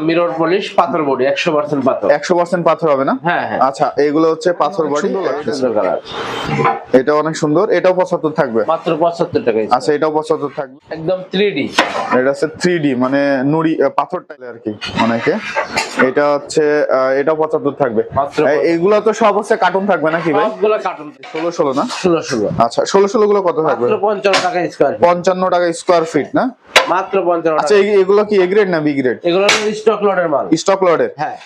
Mirror polish পাথর body একশো percent পাথর। একশো পার্সেন্ট পাথর হবে না? হ্যাঁ হ্যাঁ। আচ্ছা এগুলো হচ্ছে পাথর বডি। সুন্দর কালার। এটা অনেক সুন্দর এটাও পঁচাত্তর থাকবে। মাত্র পঁচাত্তর টাকা আচ্ছা এটাও পঁচাত্তর থাকবে। একদম থ্রি ডি এটা হচ্ছে থ্রি ডি মানে নুড়ি পাথর টাইলে আর কি অনেকে। এটা হচ্ছে এটাও পঁচাত্তর থাকবে। মাত্র এই- এইগুলো তো সব হচ্ছে কার্টুন থাকবে নাকি ভাই? সবগুলো কার্টুন ষোলো ষোলো না? ষোলো ষোলো। আচ্ছা ষোলো ষোলো গুলো কত থাকবে? মাত্র পঞ্চান্ন টাকা স্কোয়ার পঞ্চান্ন টাকা স্কোয়ার ফিট না? মাত্র পঞ্চান্ন আচ্ছা এগুলো কি এ গ্রেড না বি গ্রেড এগুলো স্টক লটের মাল। স্টক লডের হ্যাঁ।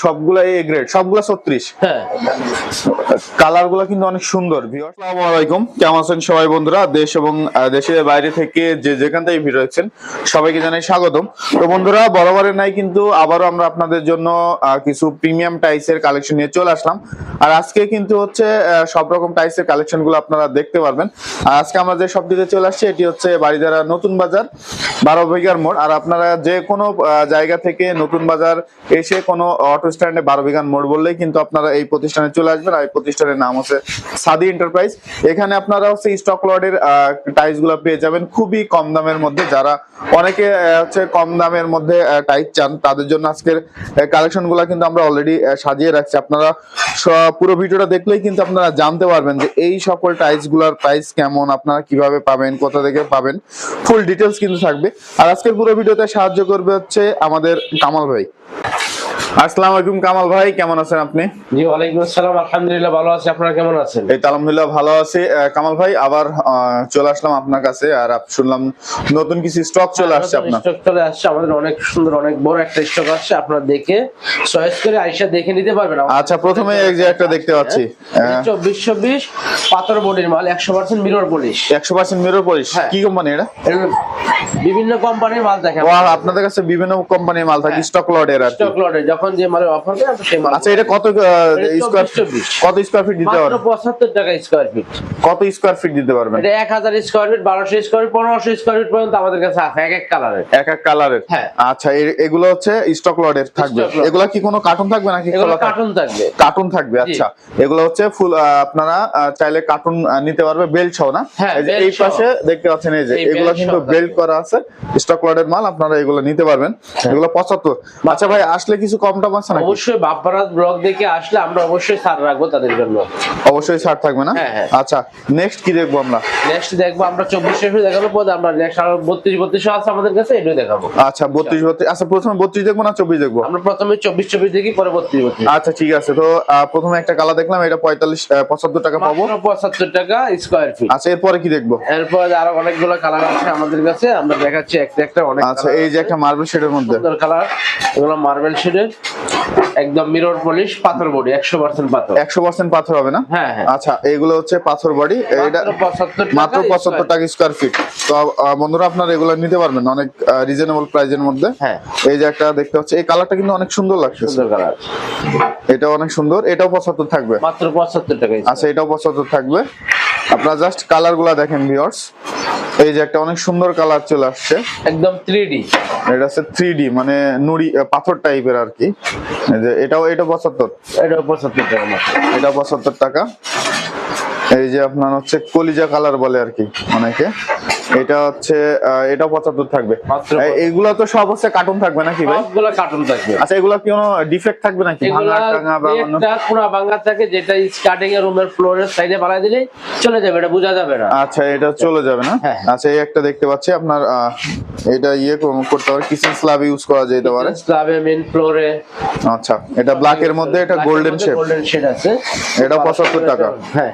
সবগুলো এ গ্রেড সবগুলো ছত্রিশ। হ্যাঁ। কালারগুলো কিন্তু অনেক সুন্দর আলাইকুম কেমন আছেন সবাই বন্ধুরা? দেশ এবং দেশের বাইরে থেকে যে যেখান থেকে সবাইকে জানাই স্বাগতম। তো বন্ধুরা, বরাবরের নাই কিন্তু আবারও আমরা আপনাদের জন্য কিছু প্রিমিয়াম টাইসের কালেকশন নিয়ে চলে আসলাম। আর আজকে কিন্তু হচ্ছে সব রকম টাইসের আপনারা দেখতে পারবেন। আর আজকে আমরা যে শপটিতে চলে আসছি, এটি হচ্ছে বাড়িধারা নতুন বাজার, বারো বিঘার মোড়। আর আপনারা যে কোনো জায়গা থেকে নতুন বাজার এসে কোনো অটো স্ট্যান্ডে বারো বিঘার মোড় বললেই কিন্তু আপনারা এই প্রতিষ্ঠানে চলে আসবেন। আর এই প্রতিষ্ঠানের নাম হচ্ছে সাদি এন্টারপ্রাইজ এখানে আপনারা হচ্ছে স্টক লটের টাইসগুলো পেয়ে যাবেন খুবই কম দামের মধ্যে। যারা অনেকে হচ্ছে কম দামের মধ্যে টাইস চান, তাদের জন্য আজকের কালেকশনগুলো কিন্তু আমরা অলরেডি সাজিয়ে রাখছি। আপনারা পুরো ভিডিওটা দেখলেই কিন্তু আপনারা জানতে পারবেন যে এই সকল টাইলসগুলার প্রাইস কেমন, আপনারা কীভাবে পাবেন, কোথা থেকে পাবেন। ফুল ডিটেলস কিন্তু থাকবে। আর আজকের পুরো ভিডিওতে সাহায্য করবে হচ্ছে আমাদের কামাল ভাই। আসসালামু আলাইকুম কামাল ভাই কেমন আছেন আপনি? জি ওয়ালাইকুম আসসালাম আলহামদুলিল্লাহ ভালো আছি। আপনারা কেমন আছেন? এই তো আলহামদুলিল্লাহ ভালো আছি। কামাল ভাই আবার চলে আসলাম আপনার কাছে আর শুনলাম নতুন কিছু স্টক চলে আসছে আপনার। স্টক চলে আসছে। আমাদের অনেক সুন্দর অনেক বড় একটা স্টক আসছে। আপনারা দেখে চয়েস করে দেখে নিতে পারবেন। আচ্ছা প্রথমে এই যে একটা দেখতে পাচ্ছি। হ্যাঁ। চব্বিশ চব্বিশ পাথর বডির মাল একশো পার্সেন্ট মিরর পলিশ একশো পার্সেন্ট মিরর পলিশ হ্যাঁ। কি কোম্পানি এটা? বিভিন্ন কোম্পানির মাল দেখে আপনাদের কাছে বিভিন্ন কোম্পানির মাল থাকে স্টক লটের আর স্টক লটে যখন যে মালের অফার দেয় আমরা সেই মাল আচ্ছা এটা কত স্কোয়ার 24 কত স্কোয়ার ফিট দিতে পারবেন? টাকা স্কোয়ার ফিট কত স্কোয়ার ফিট দিতে পারবেন? এটা square feet square feet square feet পর্যন্ত আমাদের কাছে আছে এক এক কালারের এক এক কালারের হ্যাঁ। আচ্ছা এগুলো হচ্ছে স্টক লটের থাকবে। এগুলা কি কোনো কার্টুন থাকবে নাকি এগুলো কার্টুন থাকবে? কার্টুন থাকবে আচ্ছা। এগুলো হচ্ছে ফুল আপনারা চাইলে কার্টুন নিতে পারবে বেল্ট সহ না? হ্যাঁ, এই। পাশে দেখতে পাচ্ছেন এই যে এগুলো কিন্তু বেল্ট করা আছে স্টক লটের মাল আপনারা এগুলো নিতে পারবেন। হ্যাঁ। এগুলো পঁচাত্তর। আচ্ছা ভাই আসলে কিছু কম টম আছে নাকি? অবশ্যই বাপ্পারাজ ব্লগ দেখে আসলে আমরা অবশ্যই ছাড় রাখব তাদের জন্য। অবশ্যই ছাড় থাকবে না? হ্যাঁ, হ্যাঁ। আচ্ছা নেক্সট কি দেখব আমরা? নেক্সট দেখব আমরা চব্বিশ ফিট দেখাবো পরে আমরা নেক্সট আরও বত্রিশ বত্রিশ আছে আমাদের কাছে এটাই দেখাবো। আচ্ছা বত্রিশ বত্রিশ আচ্ছা প্রথমে বত্রিশ দেখব না চব্বিশ দেখব? আমরা প্রথমে চব্বিশ চব্বিশ দেখি পরে বত্রিশ বত্রিশ। আচ্ছা ঠিক আছে তো প্রথমে একটা কালা দেখলাম এটা পঁয়তাল্লিশ আহ, পঁচাত্তর টাকা পাবো। মাত্র পঁচাত্তর টাকা স্কোয়ার ফিট আচ্ছা এরপরে কি দেখব? এরপর আরও অনেকগুলো কালার আছে আমাদের কাছে আমরা দেখাচ্ছি একটা একটা অনেক আচ্ছা এই যে একটা মার্বেল শেডের মধ্যে। সুন্দর কালার এগুলো মার্বেল শেডের একদম মিরর পলিশ পাথর বডি একশো পার্সেন্ট পাথর। একশো পার্সেন্ট পাথর হবে না? হ্যাঁ হ্যাঁ। আচ্ছা এগুলো হচ্ছে পাথর বডি এটা মাত্র পঁচাত্তর মাত্র পঁচাত্তর টাকা স্কোয়ার ফিট তো বন্ধুরা আপনারা এগুলো নিতে পারবেন অনেক রিজনেবল প্রাইজের মধ্যে। হ্যাঁ। এই যে একটা দেখতে পাচ্ছি এই কালারটা কিন্তু অনেক সুন্দর লাগছে। সুন্দর কালার এটা অনেক সুন্দর এটাও পঁচাত্তর থাকবে। মাত্র পঁচাত্তর টাকা আচ্ছা এটাও পঁচাত্তর থাকবে। আপনারা জাস্ট কালারগুলা দেখেন ভিওর্স এই যে একটা অনেক সুন্দর কালার চলে আসছে। একদম থ্রি ডি এটা হচ্ছে থ্রি ডি মানে নুড়ি পাথর টাইপের আর কি। যে এটাও এটা পঁচাত্তর। এটা পঁচাত্তর টাকা এটাও এটা পঁচাত্তর টাকা। এই যে আপনার হচ্ছে কলিজা কালার বলে আর কি অনেকে। এটা হচ্ছে এটা পঁচাত্তর থাকবে। এগুলা তো সব হচ্ছে কার্টুন থাকবে নাকি ভাই? সবগুলো কার্টুন থাকবে। আচ্ছা এগুলা কি কোনো ডিফেক্ট থাকবে নাকি? ভাঙা টাঙা বা অন্য- একটা কোনা ভাঙা থাকে যেটা স্টার্টিং এর রুমের ফ্লোরের সাইডে বাড়াই দিলেই চলে যাবে এটা বোঝা যাবে না। আচ্ছা এটা চলে যাবে না? হ্যাঁ। আচ্ছা এই একটা দেখতে পাচ্ছি আপনার এটা ইয়ে কর- করতে পারে কিচেন স্ল্যাব ইউজ করা যেতে পারে। স্ল্যাবে মেন ফ্লোরে আচ্ছা এটা ব্ল্যাক এর মধ্যে এটা গোল্ডেন শেপ গোল্ডেন শেড আছে। এটা 75 টাকা। হ্যাঁ।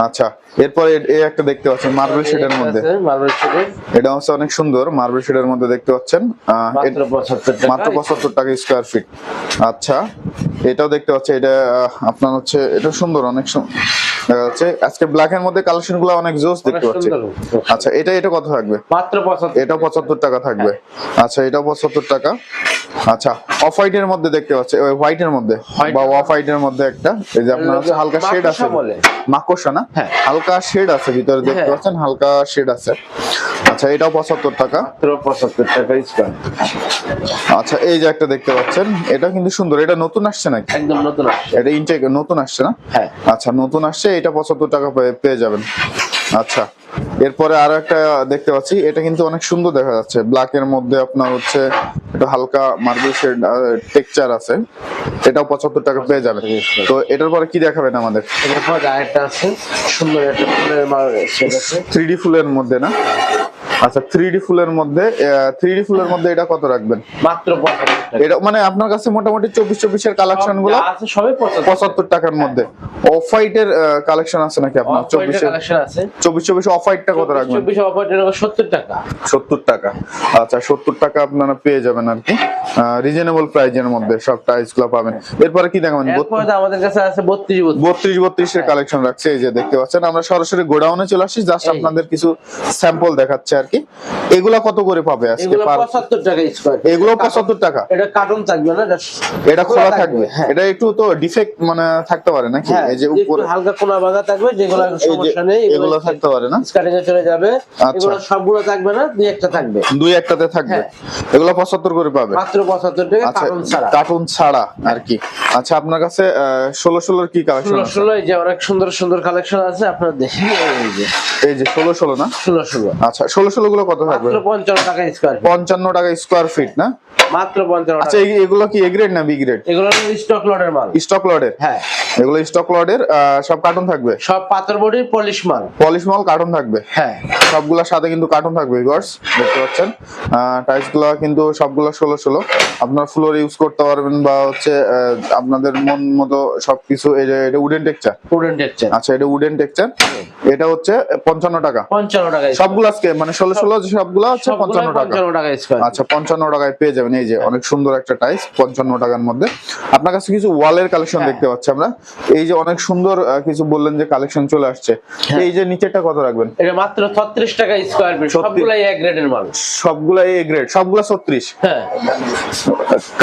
আচ্ছা এরপর এই একটা দেখতে পাচ্ছেন মার্বেল শেডের মধ্যে। মার্বেল শেডের এটা হচ্ছে অনেক সুন্দর মার্বেল শেডের মধ্যে দেখতে পাচ্ছেন। মাত্র এটা- পঁচাত্তর টাকা। মাত্র স্কোয়ার ফিট আচ্ছা এটাও দেখতে পাচ্ছি এটা আপনার হচ্ছে এটা সুন্দর অনেক দেখা যাচ্ছে। আজকে ব্ল্যাক এর মধ্যে কালেকশনগুলো অনেক জোস দেখতে পাচ্ছি। আচ্ছা এটা এটা কত থাকবে? মাত্র এটা পঁচাত্তর টাকা থাকবে। আচ্ছা এটা পঁচাত্তর টাকা। আচ্ছা অফ হোয়াইট এর মধ্যে দেখতে পাচ্ছি হোয়াইট এর মধ্যে বা অফ হোয়াইট এর মধ্যে একটা এই যে আপনার হচ্ছে হালকা শেড আছে। মাকড়সা না? হ্যাঁ। হালকা শেড আছে ভিতরে দেখতে হ্যাঁ। পাচ্ছেন হালকা শেড আছে। আচ্ছা এটাও পঁচাত্তর টাকা। পঁচাত্তর টাকা স্কোয়ার আচ্ছা এই যে একটা দেখতে পাচ্ছেন এটা কিন্তু সুন্দর এটা নতুন আসছে নাকি? একদম নতুন আসছে। এটা ইনটেক নতুন আসছে না? হ্যাঁ। আচ্ছা নতুন আসছে এটা পঁচাত্তর টাকা পেয়ে যাবেন। আচ্ছা। এরপরে আরও একটা দেখতে পাচ্ছি এটা কিন্তু অনেক সুন্দর দেখা যাচ্ছে। ব্ল্যাক এর মধ্যে আপনার হচ্ছে একটু হালকা মার্বেল শেড টেক্সচার আছে। এটাও পঁচাত্তর টাকা পেয়ে যাবেন। তো এটার পরে কি দেখাবেন আমাদের? আরেকটা আছে সুন্দর একটা ফুলের থ্রি ডি ফুলের মধ্যে না? আচ্ছা থ্রি ডি ফুলের মধ্যে থ্রি ডি ফুলের মধ্যে এটা কত রাখবেন? মাত্র পঁচাত্তর। এটা মানে আপনার কাছে মোটামুটি চব্বিশ চব্বিশের কালেকশনগুলো পঁচাত্তর টাকার। মধ্যে। অফ হোয়াইটের কালেকশন আছে নাকি আপনার? চব্বিশে কালেকশন আছে। চব্বিশ চব্বিশ অফ হোয়াইটটা কত রাখবেন? চব্বিশ সত্তর টাকা। সত্তর টাকা। আচ্ছা সত্তর টাকা আপনারা পেয়ে যাবেন আর কি। রিজনেবল প্রাইজের মধ্যে সব টাইলসগুলো পাবেন। এরপরে কি দেখাবেন? আমাদের কাছে আছে বত্রিশ বত্রিশ। বত্রিশ বত্রিশের কালেকশন রাখছে এই যে দেখতে পাচ্ছেন। আমরা সরাসরি গোডাউনে চলে আসছি জাস্ট আপনাদের কিছু স্যাম্পল দেখাচ্ছে আর কি। এগুলা কত করে পাবে আজকে এগুলো পঁচাত্তর টাকা এগুলো পঁচাত্তর টাকা। এটা কার্টুন থাকবে না এটা এটা খোলা থাকবে। হ্যাঁ। এটা একটু তো ডিফেক্ট মানে থাকতে পারে নাকি? হ্যাঁ, এই যে উপরে হালকা কোনা থাকবে যেগুলো সমস্যা নেই এগুলো থাকতে পারে না? এ চলে যাবে। আচ্ছা। এগুলো সবগুলো থাকবে না দুই একটা থাকবে। দুই একটাতে থাকবে। হ্যাঁ। এগুলো পঁচাত্তর করে পাবে। মাত্র পঁচাত্তর টাকা আচ্ছা কার্টুন ছাড়া। কার্টুন ছাড়া আর কি। আচ্ছা আপনার কাছে ষোলো ষোলোর কি কালেকশন ষোলো আছে? ষোলো এই যে অনেক সুন্দর সুন্দর কালেকশন আছে আপনারা দেখি এই যে। এই যে ষোলো ষোলো না? ষোলো ষোলো। আচ্ছা ষোলো ষোলো গুলো কত থাকবে? মাত্র পঞ্চান্ন টাকা স্কোয়ার পঞ্চান্ন টাকা স্কোয়ার ফিট না? মাত্র পঞ্চান্ন আচ্ছা এগুলো কি এ গ্রেড না বি গ্রেড এগুলো স্টক লটের মাল। স্টক লোডের হ্যাঁ। এগুলো স্টক লডের সব কার্টুন থাকবে? সব পাথর বডির পলিশ মাল। পলিশ মাল কার্টুন থাকবে? হ্যাঁ। সবগুলোর সাথে কিন্তু কার্টুন থাকবে ভিউয়ার্স দেখতে পাচ্ছেন? টাইলসগুলো কিন্তু সবগুলো ষোলো ষোলো। আপনার ফ্লোর ইউজ করতে পারবেন বা হচ্ছে আপনাদের মন মতো সবকিছু এই যে এটা উডেন টেক্সচার স্টুডেন্ট টেক্সচার আচ্ছা এটা উডেন টেক্সচার এটা হচ্ছে পঞ্চান্ন টাকা। পঞ্চান্ন টাকা সবগুলো আজকে মানে ষোলো ষোলো যে সবগুলো হচ্ছে পঞ্চান্ন টাকা। আচ্ছা পঞ্চান্ন টাকায় পেয়ে যাবেন। এই যে অনেক সুন্দর একটা টাইস পঞ্চান্ন টাকার মধ্যে। আপনার কাছে কিছু ওয়ালের কালেকশন হ্যাঁ। দেখতে পাচ্ছি আমরা। এই যে অনেক সুন্দর কিছু বললেন যে কালেকশন চলে আসছে। হ্যাঁ। এই যে নিচেরটা কত রাখবেন? এটা মাত্র ছত্রিশ টাকা স্কোয়ার ফিট সবগুলাই এক গ্রেডের মাল। সবগুলা এ গ্রেড সবগুলা ছত্রিশ? হ্যাঁ।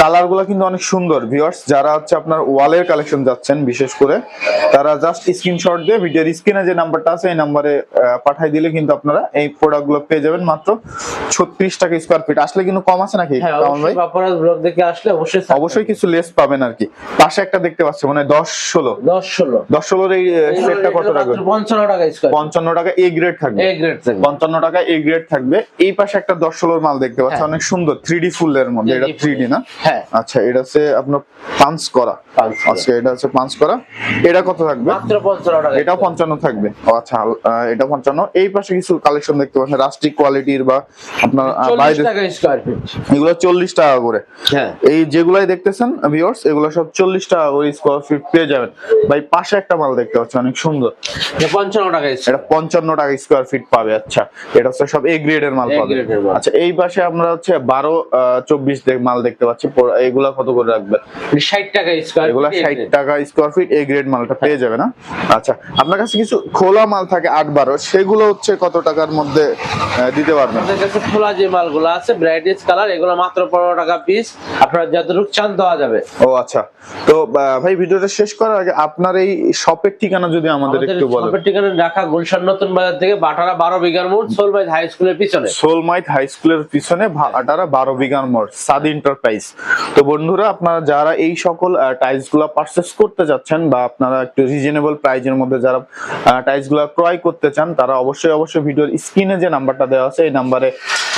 কালারগুলা কিন্তু অনেক সুন্দর ভিউয়ার্স যারা হচ্ছে আপনার ওয়ালের কালেকশন যাচ্ছেন বিশেষ করে তারা জাস্ট স্ক্রিনশট দিয়ে ভিডিওর স্ক্রিনে যে নাম্বারটা আছে এই নাম্বারে পাঠাই দিলে কিন্তু আপনারা এই প্রোডাক্টগুলো পেয়ে যাবেন মাত্র ছত্রিশ টাকা স্কোয়ার ফিট আসলে কিন্তু কম আছে নাকি হ্যাঁ ভাই? বাপারাজ ব্লগ দেখে আসলে অবশ্যই অবশ্যই কিছু লেস পাবেন আর কি। পাশে একটা দেখতে পাচ্ছি মানে দশ ষোলো। দশ ষোলো। দশ ষোলোর এই সেটটা কত রাখবেন পঞ্চান্ন টাকা পঞ্চান্ন টাকা এ গ্রেড থাকবে। এ গ্রেড থাকবে। পঞ্চান্ন টাকা এ গ্রেড থাকবে। এই পাশে একটা দশ ষোলোর মাল দেখতে পাচ্ছি। হ্যাঁ। অনেক সুন্দর থ্রি ডি ফুলের মধ্যে। এটা থ্রি ডি না? হ্যাঁ। আচ্ছা এটা হচ্ছে আপনার পাঞ্চ করা। আচ্ছা এটা হচ্ছে পাঞ্চ করা। এটা কত থাকবে? পঞ্চান্ন এটাও পঞ্চান্ন থাকবে। ও আচ্ছা এটা পঞ্চান্ন। এই পাশে কিছু কালেকশন দেখতে পাচ্ছেন। রাস্টিক কোয়ালিটির বা আপনার বাইরে এগুলো চল্লিশ টাকা করে। হ্যাঁ। এই যেগুলাই দেখতেছেন ভিউয়ার্স এগুলো সব চল্লিশ টাকা করে স্কোয়ার ফিট পেয়ে যাবেন। ভাই পাশে একটা মাল দেখতে পাচ্ছি অনেক সুন্দর। পঞ্চান্ন টাকা এটা পঞ্চান্ন টাকা স্কোয়ার ফিট পাবে আচ্ছা। এটা হচ্ছে সব এ গ্রেডের মাল পাবে। আচ্ছা এই পাশে আমরা হচ্ছে বারো চব্বিশ মাল দেখতে পাচ্ছি। এগুলা কত করে রাখবেন? ষাট টাকা স্কোয়ার এগুলা ষাট টাকা স্কোয়ার ফিট এ গ্রেড মালটা পেয়ে যাবে না? আচ্ছা আপনার কাছে কিছু খোলা মাল থাকে আট বারো সেগুলো হচ্ছে কত টাকার মধ্যে দিতে পারবেন? আমাদের কাছে খোলা যে মালগুলো আছে ব্রাইটিস কালার এগুলো মাত্র পনেরো টাকা পিস আপনারা যতটুকু চান দেওয়া যাবে। ও আচ্ছা। তো ভাই ভিডিওটা শেষ করার আগে আপনার এই শপের ঠিকানা যদি আমাদের একটু বলেন। শপের ঠিকানা ঢাকা গুলশান নতুন বাজার থেকে বাটারা বারো বিঘার মোড় সোলবাইজ হাই স্কুলের পিছনে। সোলমাইট হাই স্কুলের পিছনে ভাটারা বারো বিঘার মোড় সাদি এন্টারপ্রাইজ তো বন্ধুরা আপনারা যারা এই সকল টাইলসগুলা পারচেস করতে যাচ্ছেন বা আপনারা একটু রিজনেবল প্রাইজের মধ্যে যারা টাইলসগুলা ক্রয় করতে চান তারা অবশ্যই অবশ্যই ভিডিওর স্ক্রিনে যে নাম্বারটা দেওয়া আছে এই নাম্বারে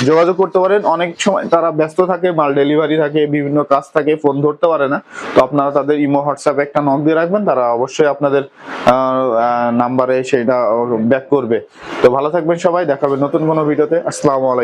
যোগাযোগ করতে পারেন। অনেক সময় তারা ব্যস্ত থাকে, মাল ডেলিভারি থাকে, বিভিন্ন কাজ থাকে, ফোন ধরতে পারে না। তো আপনারা তাদের ইমো, হোয়াটসঅ্যাপে একটা নক দিয়ে রাখবেন, তারা অবশ্যই আপনাদের নাম্বারে সেটা ব্যাক করবে। তো ভালো থাকবেন সবাই দেখাবেন নতুন কোনো ভিডিওতে। আসসালামু আলাইকুম।